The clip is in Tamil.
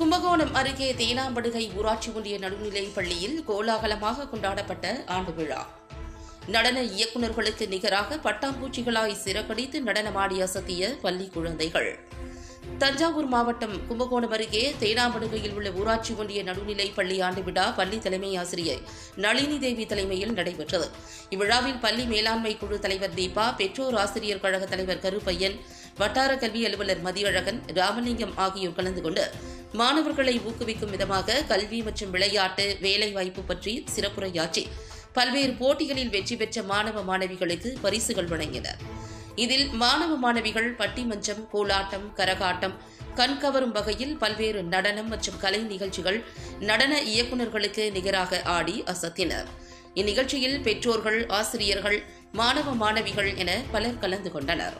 கும்பகோணம் அருகே தேனாம்படுகை ஊராட்சி ஒன்றிய நடுநிலைப் பள்ளியில் கோலாகலமாக கொண்டாடப்பட்ட ஆண்டு விழா. நடன இயக்குநர்களுக்கு நிகராக பட்டாம்பூச்சிகளாய் சிறகடித்து நடனமாடி அசத்திய பள்ளி குழந்தைகள். தஞ்சாவூர் மாவட்டம் கும்பகோணம் அருகே தேனாம்படுகையில் உள்ள ஊராட்சி ஒன்றிய நடுநிலைப் பள்ளி ஆண்டு விழா பள்ளி தலைமை ஆசிரியர் நளினி தேவி தலைமையில் நடைபெற்றது. இவ்விழாவில் பள்ளி மேலாண்மை குழு தலைவர் தீபா பெற்றோர் ஆசிரியர் கழக தலைவர் கருப்பையன் வட்டார கல்வி அலுவலர் மதியழகன் ராமலிங்கம் ஆகியோர் கலந்து கொண்டு மாணவர்களை ஊக்குவிக்கும் விதமாக கல்வி மற்றும் விளையாட்டு வேலைவாய்ப்பு பற்றி சிறப்புரையாற்றி பல்வேறு போட்டிகளில் வெற்றி பெற்ற மாணவ மாணவிகளுக்கு பரிசுகள் வழங்கினர். இதில் மாணவ மாணவிகள் பட்டிமன்றம் கோலாட்டம் கரகாட்டம் கண்கவரும் வகையில் பல்வேறு நடனம் மற்றும் கலை நிகழ்ச்சிகள் நடன இயக்குநர்களுக்கு நிகராக ஆடி அசத்தினர். இந்நிகழ்ச்சியில் பெற்றோர்கள் ஆசிரியர்கள் மாணவ மாணவிகள் என பலர் கலந்து கொண்டனர்.